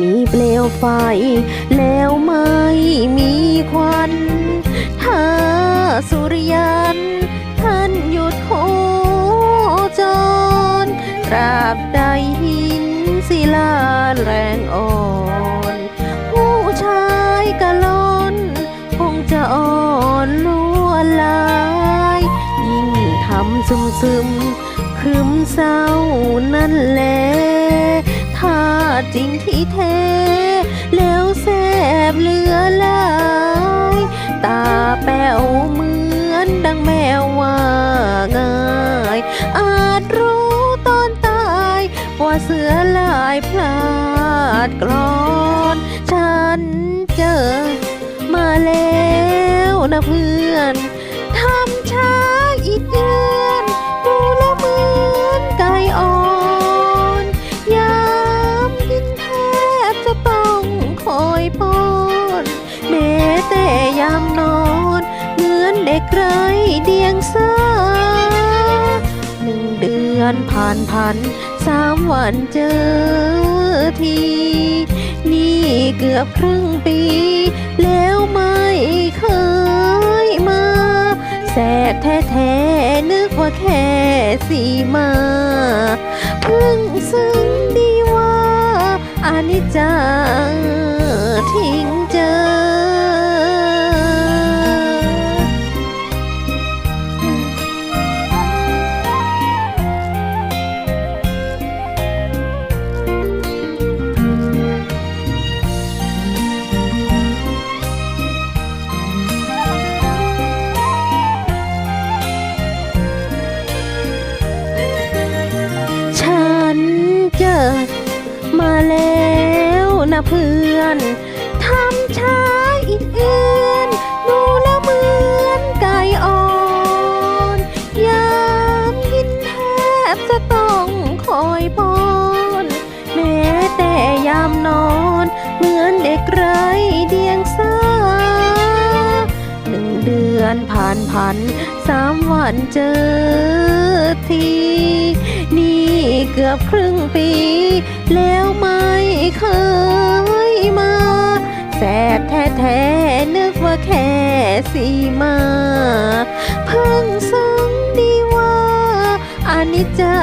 มีเปลวไฟ แล้วไม่มีควันถ้าสุริยัน ท่านหยุดโคจร ตราบใดหินศิลาแรงอ่อน ผู้ชายกะลอนคงจะอ่อนลวนลาย ยิ่งทำซึมซึมครึมเศร้านั่น จริงที่แท้ แล้วแสบเหลือหลาย ตาแป๋วเหมือนดังแมวว่าง่ายอาจรู้ตอนตาย ว่าเสือลายพลาดกรอง มือนเด็กไรเดียงสาหนึ่งเดือนผ่านพันสามวันเจอที นี่เกือบครึ่งปี แล้วไม่เคยมา แสบแท้ๆนึกว่าแค่สีมาเพิ่งซึ้งดีว่าอานิจจัง เจอมาแล้วนะเพื่อนทำช้าอีกเอือนดูแล้วเหมือนไก่อ่อนยามกินแทบจะต้องคอยป้อนแม้แต่ยามนอนเหมือนเด็กไร้เดียงสาหนึ่งเดือนผ่านพันสามวันเจอ ที นี่เกือบครึ่งปี แล้วไม่เคยมา แสบแท้ๆนึกว่าแค่สีมาเพิ่งสังดีว่าอนิจจา